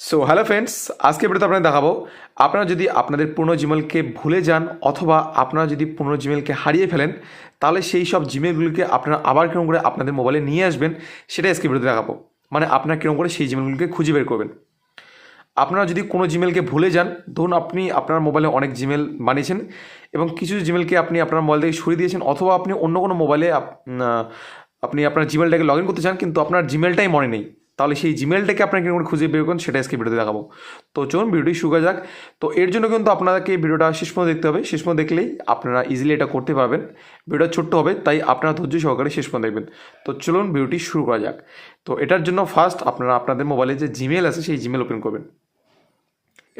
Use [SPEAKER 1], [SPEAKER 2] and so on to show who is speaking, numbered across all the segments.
[SPEAKER 1] So hello friends আজকে ভিডিওতে আপনাদের দেখাবো, আপনারা যদি আপনাদের পুরনো জিমেলকে ভুলে যান অথবা আপনারা যদি পুরনো জিমেলকে হারিয়ে ফেলেন, তাহলে সেই সব জিমেলগুলিকে আপনারা আবার কীরকম করে আপনাদের মোবাইলে নিয়ে আসবেন সেটা আজকে ভিডিওতে দেখাবো। মানে আপনারা কীরকম করে সেই জিমেলগুলিকে খুঁজে বের করবেন। আপনারা যদি কোনো জিমেলকে ভুলে যান, ধরুন আপনি আপনার মোবাইলে অনেক জিমেল বানিয়েছেন এবং কিছু জিমেলকে আপনি আপনার মোবাইল থেকে সরিয়ে দিয়েছেন অথবা আপনি অন্য কোনো মোবাইলে আপনি আপনার জিমেলটাকে লগ ইন করতে চান, কিন্তু আপনার জিমেলটাই মনে নেই। তাহলে সেই জিমেলটাকে আপনার কীরকম করে খুঁজে বের করুন, সেটা আজকে ভিডিওতে দেখাবো। তো চলুন ভিডিওটি শুরু করা যাক। তো এর জন্য কিন্তু আপনাদেরকে ভিডিওটা শেষ পর্যন্ত দেখতে হবে। শেষ পর্যন্ত দেখলেই আপনারা ইজিলি এটা করতে পারবেন। ভিডিওটা ছোট্ট হবে, তাই আপনারা ধৈর্য সহকারে শেষ পর্যন্ত দেখবেন। তো চলুন ভিডিওটি শুরু করা যাক। তো এটার জন্য ফার্স্ট আপনারা আপনাদের মোবাইলে যে জিমেল আছে, সেই জিমেল ওপেন করবেন।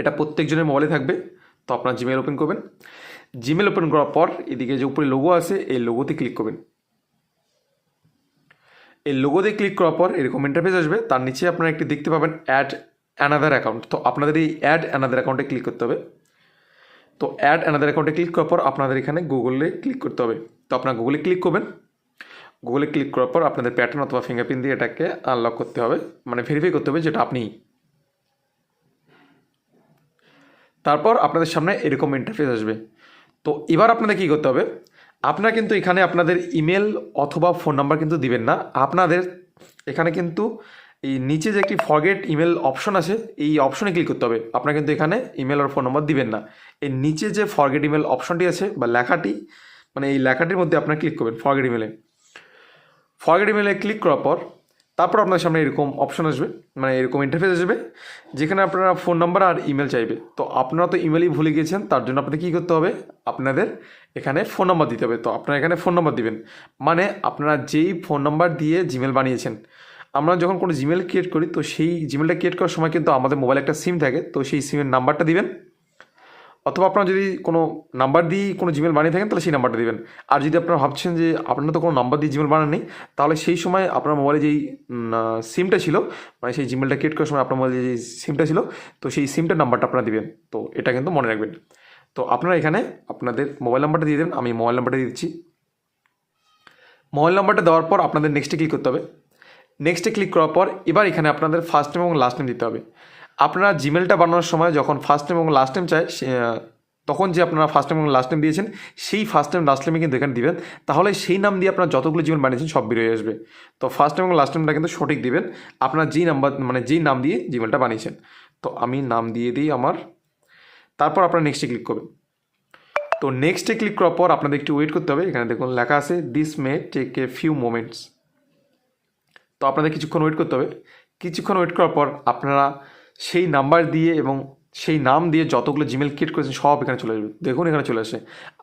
[SPEAKER 1] এটা প্রত্যেকজনের মোবাইলে থাকবে। তো আপনার জিমেল ওপেন করবেন। জিমেল ওপেন করার পর এদিকে যে উপরে লোগো আছে, এই লোগোতে ক্লিক করবেন। এই লোগোতে ক্লিক করার পর এরকম ইন্টারফেস আসবে, তার নিচে আপনারা একটি দেখতে পাবেন অ্যাড অ্যানাদার অ্যাকাউন্ট তো আপনাদের এই অ্যাড অ্যানাদার অ্যাকাউন্টে ক্লিক করতে হবে। তো অ্যাড অ্যানাদার অ্যাকাউন্টে ক্লিক করার পর আপনাদের এখানে গুগলে ক্লিক করতে হবে। তো আপনার গুগলে ক্লিক করবেন। গুগলে ক্লিক করার পর আপনাদের প্যাটার্ন অথবা ফিঙ্গারপ্রিন্ট দিয়ে এটাকে আনলক করতে হবে। মানে ভেরিফাই করতে হবে যেটা আপনি। তারপর আপনাদের সামনে এরকম ইন্টারফেস আসবে। তো এবার আপনাদের কী করতে হবে? আপনারা কিন্তু এখানে আপনাদের ইমেল অথবা ফোন নাম্বার কিন্তু দিবেন না। আপনাদের এখানে কিন্তু এই নিচে যে একটি ফরগেট ইমেল অপশন আছে, এই অপশনে ক্লিক করতে হবে। আপনারা কিন্তু এখানে ইমেল আর ফোন নম্বর দিবেন না। এর নিচে যে ফরগেট ইমেল অপশনটি আছে বা লেখাটি মানে এই লেখাটির মধ্যে আপনারা ক্লিক করবেন ফরগেট ইমেলে ফরগেট ইমেলে ক্লিক করার পর তারপর আপনার সামনে এরকম অপশন আসবে মানে এরকম ইন্টারফেস আসবে, যেখানে আপনারা ফোন নাম্বার আর ইমেল চাইবে। তো আপনারা তো ইমেলই ভুলে গিয়েছেন, তার জন্য আপনাদের কী করতে হবে? আপনাদের এখানে ফোন নাম্বার দিতে হবে। তো আপনারা এখানে ফোন নাম্বার দিবেন। মানে আপনারা যেই ফোন নাম্বার দিয়ে জিমেল বানিয়েছেন, আমরা যখন কোনো জিমেল ক্রিয়েট করি, তো সেই জিমেলটা ক্রিয়েট করার সময় কিন্তু আমাদের মোবাইলে একটা সিম থাকে, তো সেই সিমের নাম্বারটা দিবেন। অথবা আপনারা যদি কোনো নাম্বার দিয়ে কোনো জিমেল বানিয়ে থাকেন, তাহলে সেই নাম্বারটা দিবেন। আর যদি আপনারা ভাবছেন যে আপনারা তো কোনো নাম্বার দিয়ে জিমেল বানান নেই, তাহলে সেই সময় আপনার মোবাইলে যেই সিমটা ছিল মানে সেই জিমেলটা ক্রিয়েট করার সময় আপনার মোবাইলে যে সিমটা ছিল, তো সেই সিমটার নাম্বারটা আপনারা দিবেন। তো এটা কিন্তু মনে রাখবেন। তো আপনারা এখানে আপনাদের মোবাইল নাম্বারটা দিয়ে দেবেন আমি মোবাইল নাম্বারটা দিয়ে দিচ্ছি। মোবাইল নাম্বারটা দেওয়ার পর আপনাদের নেক্সটে ক্লিক করতে হবে। নেক্সটে ক্লিক করার পর এবার এখানে আপনাদের ফার্স্ট নেম এবং লাস্ট নেম দিতে হবে। আপনারা জিমেলটা বানানোর সময় যখন ফার্স্ট টাইম এবং লাস্ট টাইম চায় তখন যে আপনারা ফার্স্ট টাইম এবং লাস্ট টাইম দিয়েছেন, সেই ফার্স্ট টাইম লাস্ট টাইমে কিন্তু এখানে দিবেন। তাহলে সেই নাম দিয়ে আপনারা যতগুলো জিমেল বানিয়েছেন সব বেরিয়ে আসবে। তো ফার্স্ট নেম এবং লাস্ট টাইমটা কিন্তু সঠিক দিবেন। আপনার যেই নাম্বার মানে যেই নাম দিয়ে জিমেলটা বানিয়েছেন। তো আমি নাম দিয়ে দিই আমার। তারপর আপনারা নেক্সটে ক্লিক করবেন। তো নেক্সটে ক্লিক করার পর আপনাদের একটু ওয়েট করতে হবে। এখানে দেখুন লেখা আছে this may take a few moments তো আপনাদের কিছুক্ষণ ওয়েট করতে হবে। কিছুক্ষণ ওয়েট করার পর আপনারা সেই নাম্বার দিয়ে এবং সেই নাম দিয়ে যতগুলো জিমেল ক্রিয়েট করেছেন সব এখানে চলে আসবে। দেখুন, এখানে চলে আসে।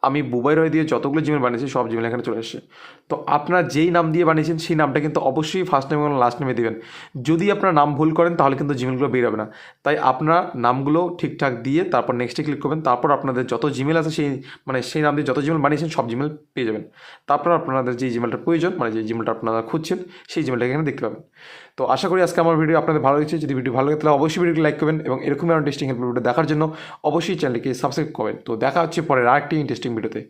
[SPEAKER 1] আমি বুবাই রয় দিয়ে যতগুলো জিমেল বানিয়েছি, সব জিমেল এখানে চলে আসে তো আপনারা যেই নাম দিয়ে বানিয়েছেন, সেই নামটা কিন্তু অবশ্যই ফার্স্ট নেম এবং লাস্ট নেমে দেবেন। যদি আপনারা নাম ভুল করেন, তাহলে কিন্তু জিমেলগুলো বেরোবে না। তাই আপনারা নামগুলো ঠিকঠাক দিয়ে তারপর নেক্সটে ক্লিক করবেন, তারপর আপনাদের যত জিমেল আছে, সেই মানে সেই নাম দিয়ে যত জিমেল বানিয়েছেন, সব জিমেল পেয়ে যাবেন। তারপর আপনাদের যে জিমেলটা প্রয়োজন মানে যে জিমেলটা আপনারা খুঁজছেন, সেই জিমেলটা এখানে দেখতে পাবেন। তো আশা করি আজকে আমার ভিডিও আপনাদের ভালো লেগেছে। যদি ভিডিও ভালো লাগে, তাহলে অবশ্যই ভিডিওটি লাইক করবেন এবং এরকম আরও ইন্টারেস্টিং ভিডিও দেখার জন্য অবশ্যই চ্যানেলকে সাবস্ক্রাইব করবেন। তো দেখা হচ্ছে পরের আরেকটি ইন্টারেস্টিং ভিডিওতে